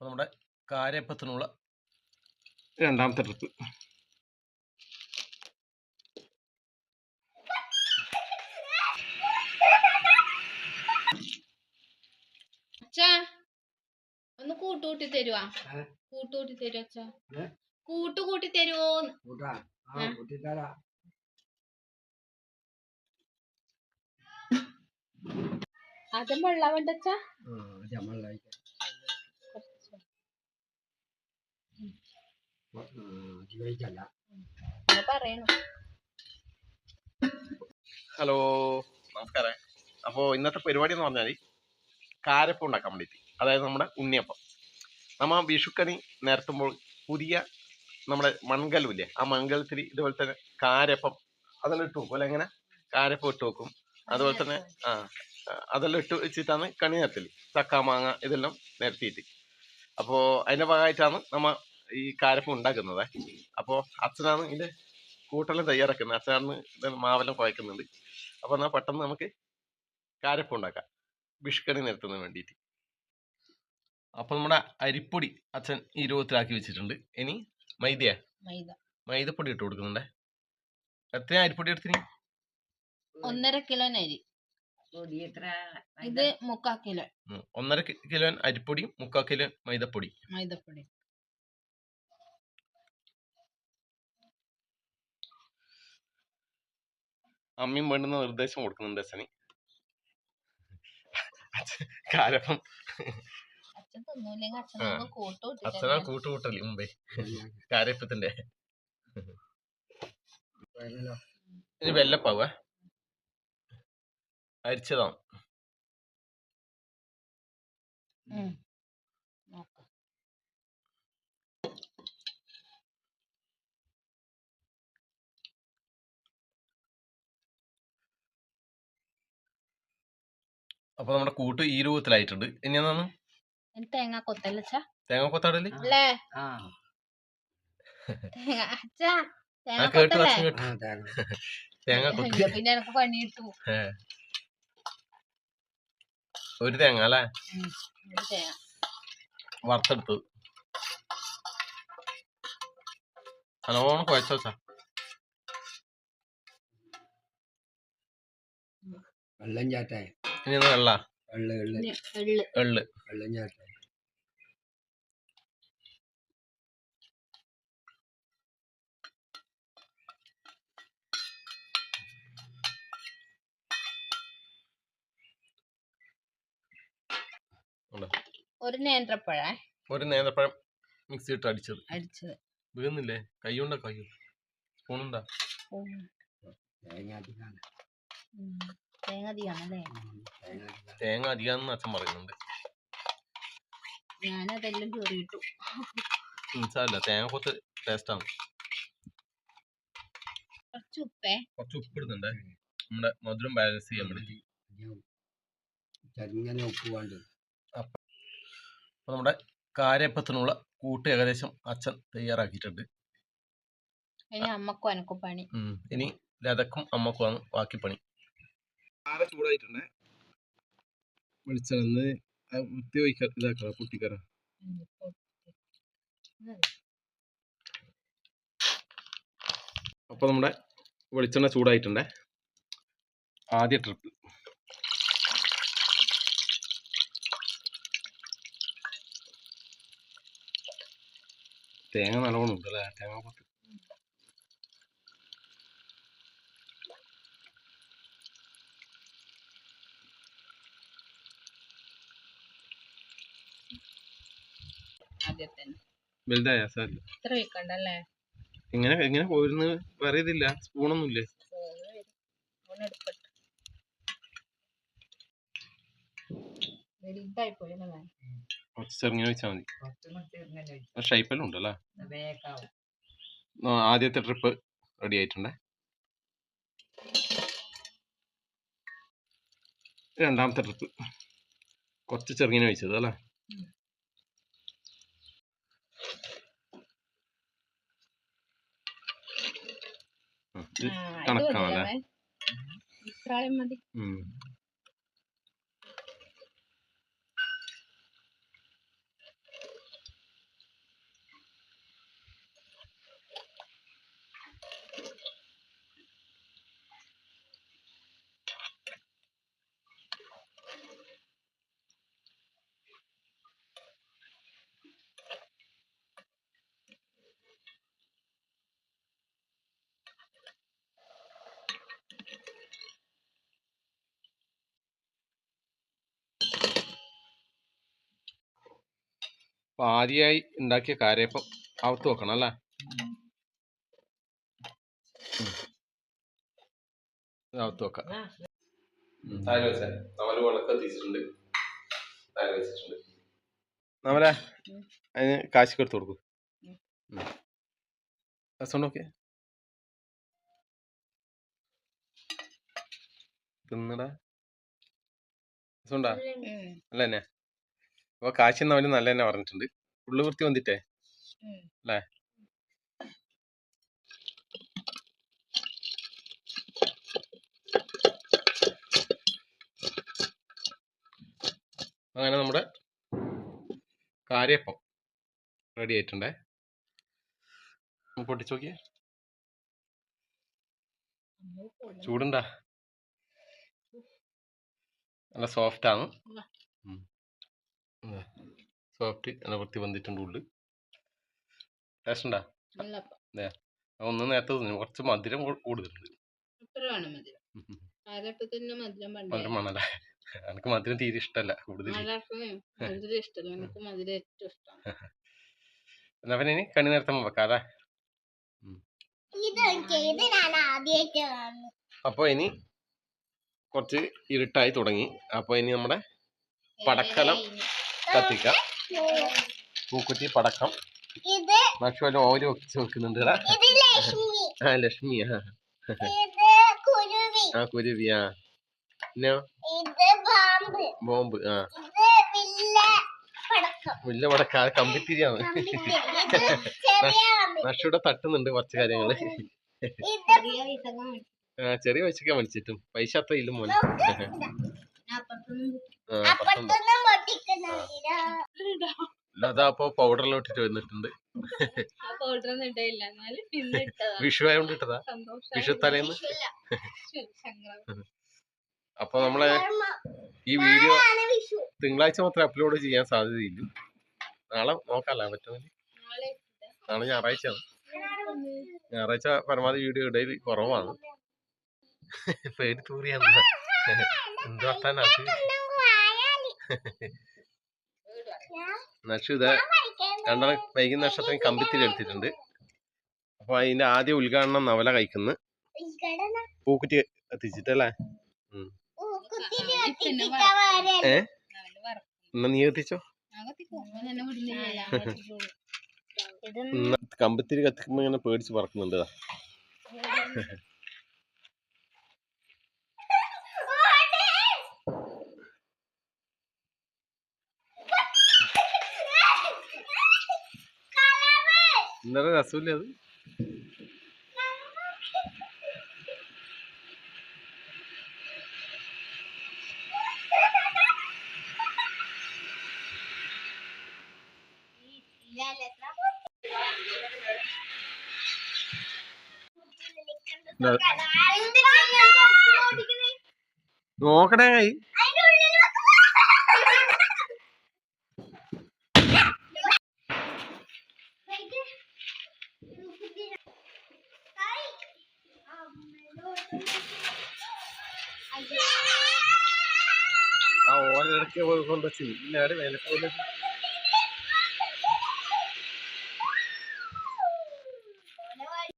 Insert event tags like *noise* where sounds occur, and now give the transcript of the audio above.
അപ്പോൾ നമ്മുടെ കാര്യപ്പത്തിനുള്ള രണ്ടാമത്തെ ട്രിപ്പ്. അച്ഛാ ഒന്ന് കൂട്ടുകൂട്ടി തരുവാ. കൂട്ടുകൂട്ടി തരുവോ അച്ഛാ. കൂട്ടുകൂട്ടി തരുവോ കൂട്ടി? കൂട്ടാ അതും വെള്ളം വേണ്ട അച്ഛാ ജമലായി ചോദിക്കല്ല അങ്ങനെ പറയണു ഹലോ നമസ്കാരം. അപ്പോൾ ഇന്നത്തെ പരിപാടി എന്ന് പറഞ്ഞാൽ കാരപ്പം ഉണ്ടാക്കാൻ വേണ്ടിയിട്ട്. അതായത് നമ്മുടെ ഉണ്ണിയപ്പം. നമ്മ വിഷുക്കണി നേരത്തുമ്പോൾ പുതിയ നമ്മുടെ മൺകലമില്ലേ ആ മൺകലത്തിൽ ഇതുപോലെ തന്നെ കാരപ്പം അതെല്ലാം ഇട്ട് വെക്കും. അല്ലെ എങ്ങനെ? കാരപ്പം ഇട്ട് വെക്കും. അതുപോലെ തന്നെ ആ അതെല്ലാം ഇട്ട് വെച്ചിട്ടാണ് കണി നിരത്തൽ. ചക്ക മാങ്ങ ഇതെല്ലാം നിരത്തിയിട്ട്. അപ്പോൾ അതിന്റെ ഭാഗമായിട്ടാണ് നമ്മ ഈ കാരപ്പം ഉണ്ടാക്കുന്നത്. അപ്പോൾ അച്ഛനാണ് ഇതിന്റെ കൂട്ടെല്ലാം തയ്യാറാക്കുന്നത്. അച്ഛനാണ് ഇത് മാവെല്ലാം കുഴക്കുന്നുണ്ട് അപ്പോൾ എന്നാൽ പെട്ടെന്ന് നമുക്ക് കാരപ്പം ഉണ്ടാക്കാം. വിഷ്കണി നിരത്തുന്നതിന് വേണ്ടിയിട്ട് അപ്പോൾ നമ്മുടെ അരിപ്പൊടി അച്ഛൻ ഈ രൂപത്തിലാക്കി വെച്ചിട്ടുണ്ട്. ഇനി മൈദയാ? മൈദ. മൈദപ്പൊടി ഇട്ട് കൊടുക്കുന്നുണ്ടേ. എത്ര അരിപ്പൊടി എടുത്തിന്? ഒന്നര കിലോ അരി. ഇത് മുക്കാ കിലോ. ഒന്നര കിലോ അരിപ്പൊടിയും മുക്കാൽ കിലോ മൈദപ്പൊടി മൈദപ്പൊടി. അമ്മയും വേണ്ടുന്ന നിർദ്ദേശം കൊടുക്കുന്നുണ്ട് അച്ഛന്. കാരണം അച്ഛനാ കൂട്ടുകൂട്ടൽ മുമ്പേ. കാരപ്പത്തിന്റെ ഇനി വെല്ലപ്പാവ. അരിച്ചതാണ് അപ്പൊ നമ്മുടെ കൂട്ട് ഈ രൂപത്തിലായിട്ടുണ്ട്. ഇനി എന്താണ്? തേങ്ങ കൊത്തല്ല തേങ്ങ കൊത്താടൽ? തേങ്ങ കേട്ടു കേട്ടു. *laughs* കൊത്തി. പിന്നെ എനക്ക് പണി കിട്ടു ഒരു തേങ്ങ അല്ലേ? വറുത്തെടുത്തു. നല്ലോണം കുഴച്ച വെച്ചാ. വെള്ളം ചാറ്റായ ഇനി വെള്ള? എള്ള്. ഒരു നേന്ത്രപ്പഴ. ഒരു നേന്ത്രപ്പഴം മിക്സി ഇട്ട് അടിച്ചത്. അടിച്ചത് വീഴുന്നില്ലേ കൈ കൊണ്ടാ കൈ സ്പൂണുണ്ടാ ഉം. തേങ്ങ അധികമാണല്ലേ തേങ്ങ അധികം അച്ഛൻ പറയുന്നുണ്ട്. ഞാനതെല്ലാം കയറിയിട്ടു മനസ്സിലാവില്ല തേങ്ങ കൊത്ത് ആണ്. കുറച്ച് ഉപ്പേ കുറച്ച് ഉപ്പ് ഇടുന്നുണ്ട്. നമ്മുടെ മധുരം ബാലൻസ് ചെയ്യാൻ വേണ്ടി. ചെറുങ്ങനെ ഉപ്പ് വേണ്ട? അപ്പോൾ നമ്മുടെ കാര്യപ്പത്തിനുള്ള കൂട്ട് ഏകദേശം അച്ഛൻ തയ്യാറാക്കിയിട്ടുണ്ട്. ഇനി അമ്മക്കും അനക്കും പണി. ഇനി ലതക്കും അമ്മക്കുമാണ് ബാക്കി പണി. ആരെ ചൂടായിട്ടുണ്ട്. വെളിച്ചെണ്ണ വൃത്തി വയ്ക്ക ഇതാക്കണം പൊട്ടിക്കറ അപ്പോൾ നമ്മുടെ വെളിച്ചെണ്ണ ചൂടായിട്ടുണ്ടേ. ആദ്യ ട്രിപ്പ് തേങ്ങ നല്ലോണം ഉണ്ടല്ലേ? തേങ്ങ തേങ്ങ കൊത്ത് ആദ്യത്തെ. വലുതായ? സാർ ഇത്ര വെക്കണ്ടല്ലേ? എങ്ങനെ എങ്ങനെ പോയിരുന്നത് വേറെ ഇതില്ല. സ്പൂണൊന്നും ഇല്ലേ എടുക്കട്ടെ വലുതായി പോയല്ലേ കുറച്ച് ചെറുങ്ങനെ വെച്ചാൽ മതി. ഷൈപ്പെല്ലാം ഉണ്ടല്ലേ ആദ്യത്തെ ട്രിപ്പ് റെഡി ആയിട്ടുണ്ടേ? രണ്ടാമത്തെ ട്രിപ്പ്. കുറച്ച് ചെറുങ്ങനെ വെച്ചത് അല്ലേ? കണക്കാണല്ലേ? ഇത്രാളും മതി. അപ്പൊ ആദ്യമായി ഉണ്ടാക്കിയ കാരയപ്പം അവത്ത് വെക്കണം അല്ലേ? അവത്ത് വെക്കാം. താഴെ വെച്ചേ. നമ്മൾ വിളക്ക് എത്തിച്ചിട്ടുണ്ട്. താഴെ വെച്ചിട്ടുണ്ട്. നമ്മളെ അതിന് കാശ് കൊടുത്തു കൊടുക്കും. രസം നോക്കിയേ? തിന്നടാ. രസമുണ്ടാ? അല്ല അപ്പൊ കാശി എന്നവന് നല്ല തന്നെ പറഞ്ഞിട്ടുണ്ട്. ഉള്ളു വൃത്തി വന്നിട്ടേ. അല്ലേ അങ്ങനെ നമ്മുടെ കാര്യപ്പം റെഡി ആയിട്ടുണ്ടേ? പൊട്ടിച്ചു നോക്കിയേ. ചൂടുണ്ടാ? നല്ല സോഫ്റ്റ് ആണ്. സോഫ്റ്റ് നല്ല വൃത്തി വന്നിട്ടുണ്ട് ഉള്ളു. ടേസ്റ്റ് ഉണ്ടാ? ഒന്ന് നേരത്തെ തിന്നു. കുറച്ച് മധുരം കൂടുതലുണ്ട്. മധുരം. വേണല്ലേ? എനിക്ക് മധുരം തീരെ ഇഷ്ടമല്ല കൂടുതൽ എന്നാ പിന്നെ ഇനി കണി നേരത്തെ വെക്കാതെ അപ്പോൾ ഇനി കുറച്ച് ഇരുട്ടായി തുടങ്ങി. അപ്പോൾ ഇനി നമ്മുടെ പടക്കലം കത്തിക്കാം. പൂക്കുറ്റി പടക്കം. ഇത് നക്ഷുവല്ല ഓര് വെച്ച് വെക്കുന്നുണ്ട് ആ ലക്ഷ്മി ആ. ആ കുരുവി ആ. ബോംബ് ആ. ഇത് വില്ല പടക്കം. വലിയ പടക്ക കമ്പിത്തിരിയാണ്. നക്ഷയുടെ തട്ടുന്നുണ്ട് കുറച്ച് കാര്യങ്ങൾ. ഇത് ആ ചെറിയ പൈസക്കാ മേടിച്ചിട്ടും പൈസ അത്ര ഇല്ല മോനെ. ആ, പത്തൊമ്പത്. അപ്പുറത്തൊന്നും പൊട്ടിക്കുന്നില്ല അതാ അപ്പൊ പൗഡറിലോട്ട് ഇട്ടിട്ട് വന്നിട്ടുണ്ട്. ആ പൗഡർ ഒന്നും ഇട്ടില്ല എന്നാലും പിന്നെ ഇട്ടതാ. വിഷു ആയതുകൊണ്ട് ഇട്ടതാ. വിഷു തലേന്ന്. അപ്പൊ നമ്മളെ ഈ വീഡിയോ തിങ്കളാഴ്ച മാത്രമേ അപ്ലോഡ് ചെയ്യാൻ സാധ്യതയില്ല നാളെ നോക്കാല്ല പറ്റുമെങ്കിൽ. നാളെ നാളെ ഞായറാഴ്ചയാണ് ഞായറാഴ്ച. പരമാവധി വീഡിയോ ഇടയിൽ കുറവാണ്. *laughs* പേടി തൂറിയാണ് *laughs* എന്ത്? വർത്താനാ നക്ഷു ഇത് രണ്ടാം വൈകുന്ന നക്ഷത്രം കമ്പിത്തിൽ എടുത്തിട്ടുണ്ട്. അപ്പൊ അതിന്റെ ആദ്യ ഉദ്ഘാടനം നവല കഴിക്കുന്നു. പൂക്കുറ്റി എത്തിച്ചിട്ടല്ലേ ഏ? എന്നാ നീ എത്തിച്ചോ കമ്പത്തിരി കത്തിക്കുമ്പോ ഇങ്ങനെ പേടിച്ച് പറക്കുന്നുണ്ട് ഇന്നലെ രസമില്ല അത്. നോക്കണേ കൈ ആ ഓരോ ഇടയ്ക്ക് കൊണ്ടുവച്ചു ഇല്ലാടെ വില പോലെ